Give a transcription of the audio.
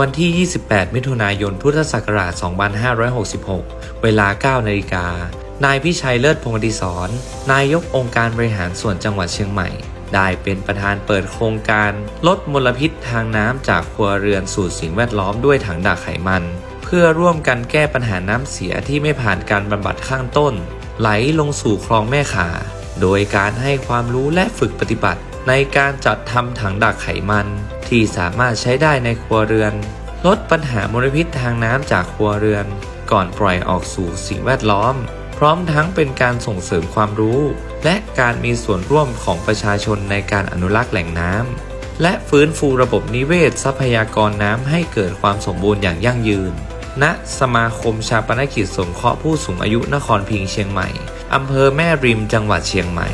วันที่ 28 มิถุนายน พุทธศักราช 2566 เวลา 9 นาฬิกา นายพิชัยเลิศพงศ์อดิศรนายกองค์การบริหารส่วนจังหวัดเชียงใหม่ ได้เป็นประธานเปิดโครงการ ลดมลพิษทางน้ำจากครัวเรือนสู่สิ่งแวดล้อมด้วยถังดักไขมัน เพื่อร่วมกันแก้ปัญหาน้ำเสียที่ไม่ผ่านการบำบัดข้างต้น ไหลลงสู่คลองแม่ขาโดยการให้ความรู้และฝึกปฏิบัติในการจัดทำถังดักไขมัน ที่สามารถใช้ได้ในครัวเรือน ลดปัญหามลพิษทางน้ำจากครัวเรือน ก่อนปล่อยออกสู่สิ่งแวดล้อม พร้อมทั้งเป็นการส่งเสริมความรู้ และการมีส่วนร่วมของประชาชนในการอนุรักษ์แหล่งน้ำและฟื้นฟูระบบนิเวศทรัพยากรน้ำให้เกิดความสมบูรณ์อย่างยั่งยืนณสมาคมชาปนกิจสงเคราะห์ผู้สูงอายุนครพิงเชียงใหม่ อำเภอแม่ริมจังหวัดเชียงใหม่